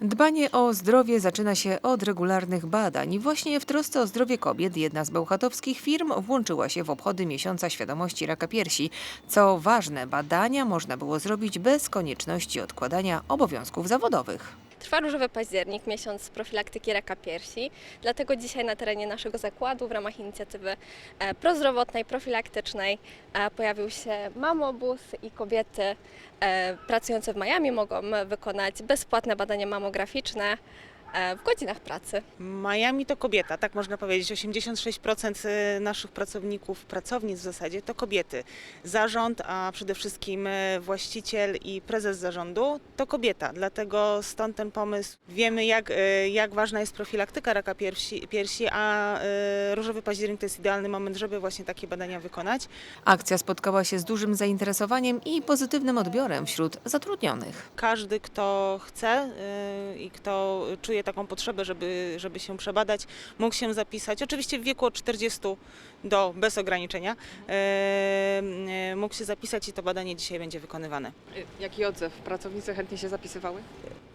Dbanie o zdrowie zaczyna się od regularnych badań właśnie w trosce o zdrowie kobiet jedna z bełchatowskich firm włączyła się w obchody miesiąca świadomości raka piersi. Co ważne, badania można było zrobić bez konieczności odkładania obowiązków zawodowych. Trwa różowy październik, miesiąc profilaktyki raka piersi, dlatego dzisiaj na terenie naszego zakładu w ramach inicjatywy e, prozdrowotnej, profilaktycznej e, pojawił się mamobus i kobiety e, pracujące w Miami mogą wykonać bezpłatne badanie mamograficzne w godzinach pracy. Miami to kobieta, tak można powiedzieć. 86% y, naszych pracowników, pracownic w zasadzie to kobiety. Zarząd, a przede wszystkim y, właściciel i prezes zarządu to kobieta. Dlatego stąd ten pomysł. Wiemy, jak, jak ważna jest profilaktyka raka piersi, piersi a różowy październik to jest idealny moment, żeby właśnie takie badania wykonać. Akcja spotkała się z dużym zainteresowaniem i pozytywnym odbiorem wśród zatrudnionych. Każdy, kto chce i kto czuje taką potrzebę, żeby, żeby się przebadać, mógł się zapisać. Oczywiście w wieku od 40 do bez ograniczenia y, mógł się zapisać i to badanie dzisiaj będzie wykonywane. Jaki odzew? Pracownice chętnie się zapisywały?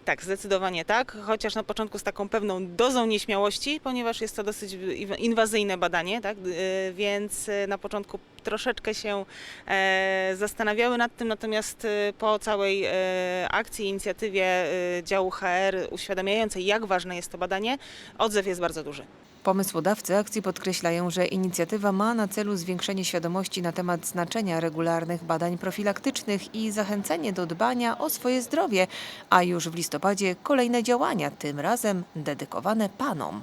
Tak, zdecydowanie tak, chociaż na początku z taką pewną dozą nieśmiałości, ponieważ jest to dosyć inwazyjne badanie, tak? y, więc y, na początku troszeczkę się e, zastanawiały nad tym, natomiast y, po całej e, akcji, inicjatywie działu HR uświadamiającej, jak ważne jest to badanie, odzew jest bardzo duży. Pomysłodawcy akcji podkreślają, że inicjatywa ma na celu zwiększenie świadomości na temat znaczenia regularnych badań profilaktycznych i zachęcenie do dbania o swoje zdrowie, a już w listopadzie kolejne działania, tym razem dedykowane panom.